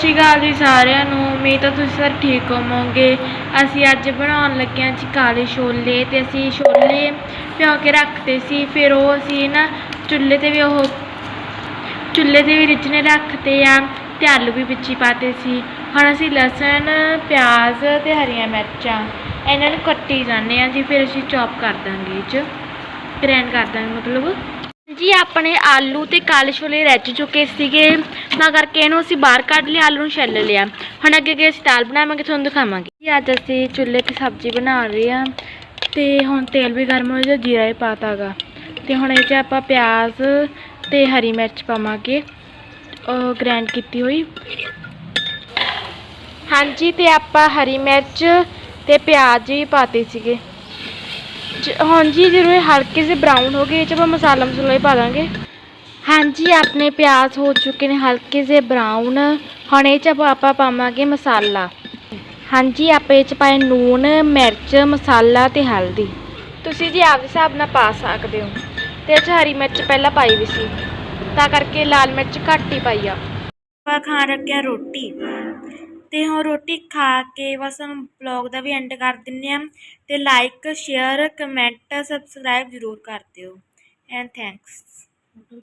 ਸ਼੍ਰੀ ਅਕਾਲ ਜੀ ਸਾਰਿਆਂ ਨੂੰ। ਉਮੀਦ ਹੈ ਤੁਸੀਂ ਸਾਰੇ ਠੀਕ ਹੋਵੋਗੇ। ਅਸੀਂ ਅੱਜ ਬਣਾਉਣ ਲੱਗੇ ਹਾਂ ਜੀ ਕਾਲੇ ਛੋਲੇ ਤੇ ਅਸੀਂ ਛੋਲੇ ਭਿਓ ਕੇ ਰੱਖਤੇ ਸੀ। ਫਿਰ ਉਹ ਅਸੀਂ ਨਾ ਚੁੱਲ੍ਹੇ ਤੇ ਵੀ ਉਹ ਚੁੱਲ੍ਹੇ ਤੇ ਵੀ ਰਿੱਝਣੇ ਰੱਖਤੇ ਆ ਤੇ ਆਲੂ ਵੀ ਵਿੱਚ ਹੀ ਪਾਤੇ ਸੀ। ਹੁਣ ਅਸੀਂ ਲਸਣ, ਪਿਆਜ਼ ਤੇ ਹਰੀਆਂ ਮਿਰਚਾਂ ਇਹਨਾਂ ਨੂੰ ਕੱਟੀ ਜਾਂਦੇ ਆ ਜੀ। ਫਿਰ ਅਸੀਂ ਚੌਪ ਕਰ ਦਾਂਗੇ ਇਹ 'ਚ। ਗ੍ਰੈਂਡ ਕਰ ਦਾਂਗੇ ਮਤਲਬ। ਜੀ, ਆਪਣੇ ਆਲੂ ਤੇ ਕਾਲੇ ਛੋਲੇ ਰੱਜ ਚੁੱਕੇ ਸੀਗੇ। ਤਾਂ ਕਰਕੇ ਇਹਨੂੰ ਅਸੀਂ ਬਾਹਰ ਕੱਢ ਲਿਆ, ਆਲੂ ਨੂੰ ਛਿੱਲ ਲਿਆ। ਹੁਣ ਅੱਗੇ ਅੱਗੇ ਅਸੀਂ ਦਾਲ ਬਣਾਵਾਂਗੇ, ਤੁਹਾਨੂੰ ਦਿਖਾਵਾਂਗੇ। ਜੀ, ਅੱਜ ਅਸੀਂ ਚੁੱਲ੍ਹੇ ਤੇ ਸਬਜ਼ੀ ਬਣਾ ਰਹੇ ਹਾਂ। ਤੇ ਹੁਣ ਤੇਲ ਵੀ ਗਰਮ ਹੋ ਗਿਆ ਜੀਰਾ ਵੀ ਪਾਤਾਗਾ ਤੇ ਹੁਣ ਇਹ 'ਚ ਆਪਾਂ ਪਿਆਜ਼ ਤੇ ਹਰੀ ਮਿਰਚ ਪਾਵਾਂਗੇ। ਉਹ ਗ੍ਰੈਂਡ ਕੀਤੀ ਹੋਈ। ਹਾਂਜੀ, ਤੇ ਆਪਾਂ ਹਰੀ ਮਿਰਚ ਤੇ ਪਿਆਜ਼ ਵੀ ਪਾਤੇ ਸੀਗੇ। ਜ- ਹੁਣ ਜੀ ਜਦੋਂ ਇਹ ਹਲਕੇ ਜਿਹੇ ਬਰਾਊਨ ਹੋ ਗਏ ਇਹ 'ਚ ਆਪਾਂ ਮਸਾਲਾ ਮਸੂਲਾ ਹੀ ਪਾ ਦਾਂਗੇ। ਹਾਂਜੀ ਆਪਣੇ ਪਿਆਜ਼ ਹੋ ਚੁੱਕੇ ਨੇ ਹਲਕੇ ਜਿਹੇ ਬਰਾਊਨ ਹੁਣ ਇਹ 'ਚ ਆਪਾਂ ਆਪਾਂ ਪਾਵਾਂਗੇ ਮਸਾਲਾ। ਹਾਂਜੀ ਆਪਾਂ ਇਹ 'ਚ ਪਾਏ ਨੂਨ ਮਿਰਚ ਮਸਾਲਾ ਤੇ ਹਲਦੀ। ਤੁਸੀਂ ਜੀ ਆਪਦੇ ਹਿਸਾਬ ਨਾਲ ਪਾ ਸਕਦੇ ਹੋ। ਤੇ ਇਹ 'ਚ ਹਰੀ ਮਿਰਚ ਪਹਿਲਾਂ ਪਾਈ ਵੀ ਸੀ। ਤਾਂ ਕਰਕੇ ਲਾਲ ਮਿਰਚ ਘੱਟ ਹੀ ਪਾਈ ਆ। ਆਪਾਂ ਖਾਣ ਰੱਖਿਆ ਰੋਟੀ। ਅਤੇ ਹੁਣ ਰੋਟੀ ਖਾ ਕੇ ਬਸ ਹੁਣ ਬਲੌਗ ਦਾ ਵੀ ਐਂਡ ਕਰ ਦਿੰਦੇ ਹਾਂ ਅਤੇ ਲਾਈਕ ਸ਼ੇਅਰ ਕਮੈਂਟ ਸਬਸਕ੍ਰਾਈਬ ਜ਼ਰੂਰ ਕਰ ਦਿਓ। And thanks